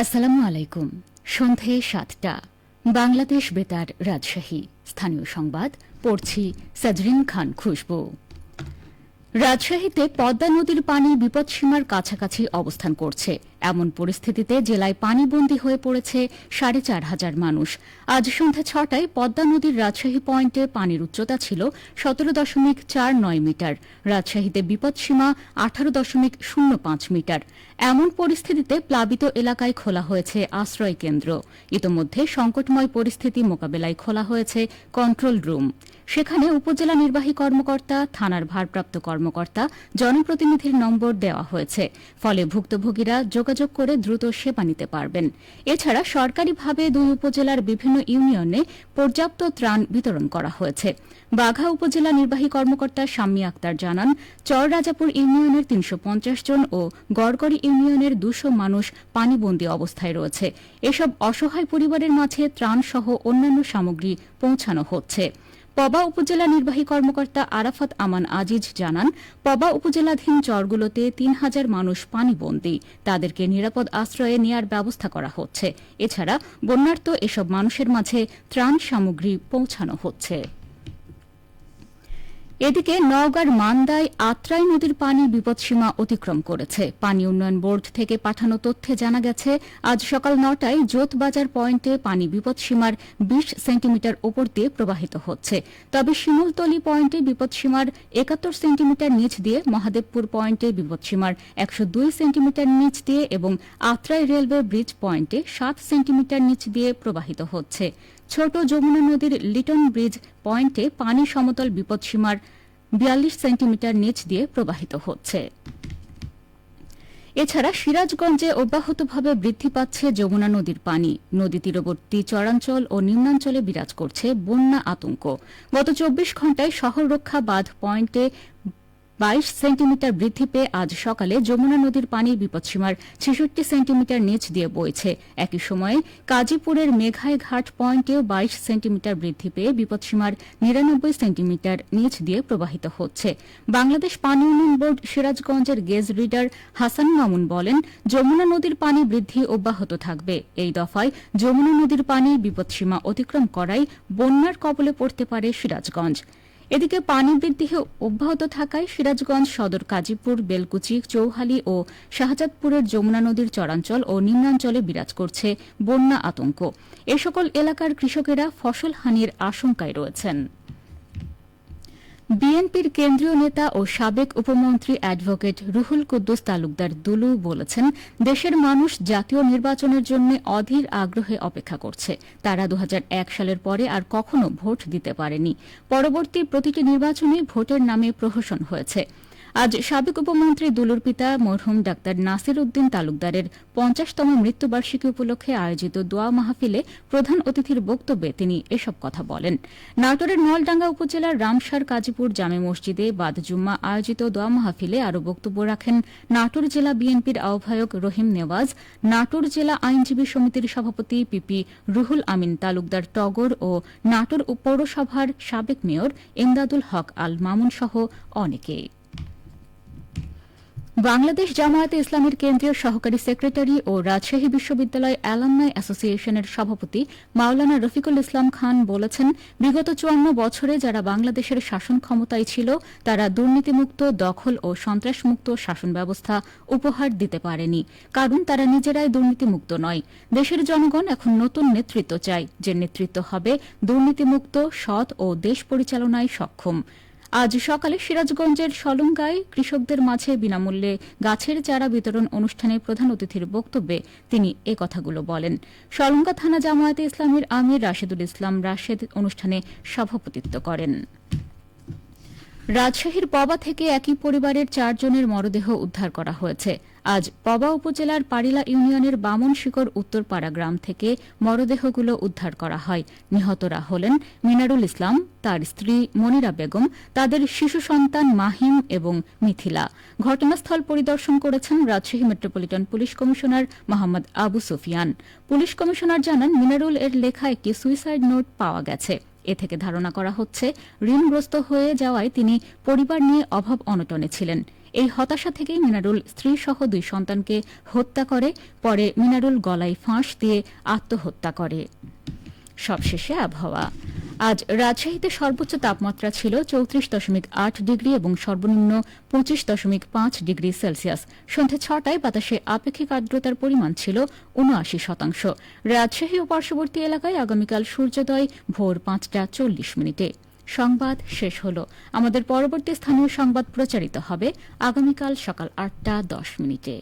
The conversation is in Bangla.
আসসালামু আলাইকুম। সন্ধে সাতটা। বাংলাদেশ বেতার রাজশাহী। স্থানীয় সংবাদ, পড়ছি সাজরিন খান খুশবু। রাজশাহীতে পদ্মা নদীর পানি বিপদসীমার কাছাকাছি অবস্থান করছে। এমন পরিস্থিতিতে জেলায় পানিবন্দী হয়ে পড়েছে সাড়ে চার হাজার মানুষ। আজ সন্ধ্যা ছটায় পদ্মা নদীর রাজশাহী পয়েন্টে পানির উচ্চতা ছিল সতেরো দশমিক চার নয় মিটার। রাজশাহীতে বিপদসীমা আঠারো দশমিক শূন্য পাঁচ মিটার। এমন পরিস্থিতিতে প্লাবিত এলাকায় খোলা হয়েছে আশ্রয় কেন্দ্র। ইতোমধ্যে সংকটময় পরিস্থিতি মোকাবেলায় খোলা হয়েছে কন্ট্রোল রুম। সেখানে উপজেলা নির্বাহী কর্মকর্তা, থানার ভারপ্রাপ্ত কর্মকর্তা, জনপ্রতিনিধির নম্বর দেওয়া হয়েছে। ফলে ভুক্তভোগীরা যোগাযোগ করে দ্রুত সেবা নিতে পারবেন। এছাড়া সরকারিভাবে দুই উপজেলার বিভিন্ন ইউনিয়নে পর্যাপ্ত ত্রাণ বিতরণ করা হয়েছে। বাঘা উপজেলা নির্বাহী কর্মকর্তা শাম্মী আক্তার জানান, চররাজাপুর ইউনিয়নের তিনশো পঞ্চাশ জন ও গড়গড়ি ইউনিয়নের দুশো মানুষ পানিবন্দী অবস্থায় রয়েছে। এসব অসহায় পরিবারের মাঝে ত্রাণসহ অন্যান্য সামগ্রী পৌঁছানো হচ্ছে। পবা উপজেলা নির্বাহী কর্মকর্তা আরাফাত আমান আজিজ জানান, পবা উপজেলাধীন চরগুলোতে তিন হাজার মানুষ পানিবন্দী। তাদেরকে নিরাপদ আশ্রয়ে নেয়ার ব্যবস্থা করা হচ্ছে। এছাড়া বন্যার্ত এসব মানুষের মাঝে ত্রাণ সামগ্রী পৌঁছানো হচ্ছে। এদিকে নওগাঁর মান্দায় আত্রাই নদীর পানি বিপদসীমা অতিক্রম করেছে। পানি উন্নয়ন বোর্ড থেকে পাঠানো তথ্যে জানা গেছে, আজ সকাল নটায় জোতবাজার পয়েন্টে পানি বিপদসীমার বিশ সেন্টিমিটার ওপর দিয়ে প্রবাহিত হচ্ছে। তবে শিমুলতলি পয়েন্টে বিপদসীমার একাত্তর সেন্টিমিটার নিচ দিয়ে, মহাদেবপুর পয়েন্টে বিপদসীমার একশো দুই সেন্টিমিটার নিচ দিয়ে এবং আত্রাই রেলওয়ে ব্রিজ পয়েন্টে সাত সেন্টিমিটার নিচ দিয়ে প্রবাহিত হচ্ছে। ছোট যমুনা নদীর লিটন ব্রিজ পয়েন্টে পানি সমতল বিপদসীমার বিয়াল্লিশ সেন্টিমিটার নিচ দিয়ে প্রবাহিত হচ্ছে। এছাড়া সিরাজগঞ্জে অব্যাহতভাবে বৃদ্ধি পাচ্ছে যমুনা নদীর পানি। নদী তীরবর্তী চরাঞ্চল ও নিম্নাঞ্চলে বিরাজ করছে বন্যা আতঙ্ক। গত চব্বিশ ঘণ্টায় শহর রক্ষা বাঁধ পয়েন্টে বাইশ সেন্টিমিটার বৃদ্ধি পেয়ে আজ সকালে যমুনা নদীর পানির বিপদসীমার ছেষট্টি সেন্টিমিটার নিচ দিয়ে বইছে। একই সময়ে কাজীপুরের মেঘায় ঘাট পয়েন্টেও বাইশ সেন্টিমিটার বৃদ্ধি পেয়ে বিপদসীমার নিরানব্বই সেন্টিমিটার নিচ দিয়ে প্রবাহিত হচ্ছে। বাংলাদেশ পানি উন্নয়ন বোর্ড সিরাজগঞ্জের গেজ রিডার হাসান মামুন বলেন, যমুনা নদীর পানি বৃদ্ধি অব্যাহত থাকবে। এই দফায় যমুনা নদীর পানি বিপদসীমা অতিক্রম করায় বন্যার কবলে পড়তে পারে সিরাজগঞ্জ। এদিকে পানি বৃদ্ধি অব্যাহত থাকায় সিরাজগঞ্জ সদর, কাজীপুর, বেলকুচি, চৌহালি ও শাহজাদপুরের যমুনা নদীর চরাঞ্চল ও নিম্নাঞ্চলে বিরাজ করছে বন্যা আতঙ্ক। এ সকল এলাকার কৃষকেরা ফসল হানির আশঙ্কায় রয়েছেন। বিএনপির কেন্দ্রীয় নেতা ও সাবেক উপমন্ত্রী অ্যাডভোকেট রুহুল কুদ্দুস তালুকদার দুলু বলেছেন, দেশের মানুষ জাতীয় নির্বাচনের জন্য অধীর আগ্রহে অপেক্ষা করছে। তারা দু হাজার এক সালের পরে আর কখনো ভোট দিতে পারেনি। পরবর্তী প্রতিটি নির্বাচনে ভোটের নামে প্রহসন হয়েছে। আজ সাবেক উপমন্ত্রী দুলুর পিতা মরহুম ডাক্তার নাসির উদ্দিন তালুকদারের পঞ্চাশতম মৃত্যুবার্ষিকী উপলক্ষে আয়োজিত দোয়া মাহফিলে প্রধান অতিথির বক্তব্যে তিনি এসব কথা বলেন। নাটোরের নলডাঙ্গা উপজেলার রামসার কাজীপুর জামে মসজিদে বাদ জুম্মা আয়োজিত দোয়া মাহফিলে আরও বক্তব্য রাখেন নাটোর জেলা বিএনপির আহ্বায়ক রহিম নেওয়াজ, নাটোর জেলা আইনজীবী সমিতির সভাপতি পিপি রুহুল আমিন তালুকদার টগর ও নাটোর পৌরসভার সাবেক মেয়র এমদাদুল হক আল মামুন সহ অনেকে বাংলাদেশ জামায়াতে ইসলামের কেন্দ্রীয় সহকারী সেক্রেটারি ও রাজশাহী বিশ্ববিদ্যালয় অ্যালামনাই অ্যাসোসিয়েশনের সভাপতি মাওলানা রফিকুল ইসলাম খান বলেছেন, বিগত চুয়ান্ন বছরে যারা বাংলাদেশের শাসন ক্ষমতায় ছিল, তারা দুর্নীতিমুক্ত, দখল ও সন্ত্রাসমুক্ত শাসন ব্যবস্থা উপহার দিতে পারেনি। কারণ তারা নিজেরাই দুর্নীতিমুক্ত নয়। দেশের জনগণ এখন নতুন নেতৃত্ব চায়, যে নেতৃত্ব হবে দুর্নীতিমুক্ত, সৎ ও দেশ পরিচালনায় সক্ষম। আজ সকালে সিরাজগঞ্জের সলঙ্গায় কৃষকদের মাঝে বিনামূল্যে গাছের চারা বিতরণ অনুষ্ঠানে প্রধান অতিথির বক্তব্যে তিনি এ কথাগুলো বলেন। সলঙ্গা থানা জামায়াতে ইসলামের আমির রাশেদুল ইসলাম রাশেদ অনুষ্ঠানে সভাপতিত্ব করেন। রাজশাহীর পবা থেকে একই পরিবারের চারজনের মরদেহ উদ্ধার করা হয়েছে। আজ পবা উপজেলার পারিলা ইউনিয়নের বামন শিকর উত্তরপাড়া গ্রাম থেকে মরদেহগুলো উদ্ধার করা হয়। নিহতরা হলেন মিনারুল ইসলাম, তার স্ত্রী মনিরা বেগম, তাদের শিশু সন্তান মাহিম এবং মিথিলা। ঘটনাস্থল পরিদর্শন করেছেন Rajshahi metropolitan police commissioner Mohammad Abu Sufian. Police commissioner জানান, মিনারুল এর লেখা একটি সুইসাইড নোট পাওয়া গেছে। এ থেকে ধারণা করা হচ্ছে, ঋণগ্রস্ত হয়ে যাওয়ায় তিনি পরিবার নিয়ে অভাব অনটনে ছিলেন। এই হতাশা থেকেই মিনারুল স্ত্রী সহ দুই সন্তানকে হত্যা করে, পরে মিনারুল গলায় ফাঁস দিয়ে আত্মহত্যা করে। সবশেষে আবহাওয়া। আজ রাজশাহীতে সর্বোচ্চ তাপমাত্রা ছিল চৌত্রিশ দশমিক আট ডিগ্রি এবং সর্বনিম্ন পঁচিশ দশমিক পাঁচ ডিগ্রি সেলসিয়াস। সন্ধে ছটায় বাতাসে আপেক্ষিক আর্দ্রতার পরিমাণ ছিল উনআশি শতাংশ। রাজশাহী ও পার্শ্ববর্তী এলাকায় আগামীকাল সূর্যোদয় ভোর পাঁচটা চল্লিশ মিনিটে। সংবাদ শেষ হল। আমাদের পরবর্তী স্থানীয় সংবাদ প্রচারিত হবে আগামীকাল সকাল আটটা দশ মিনিটে।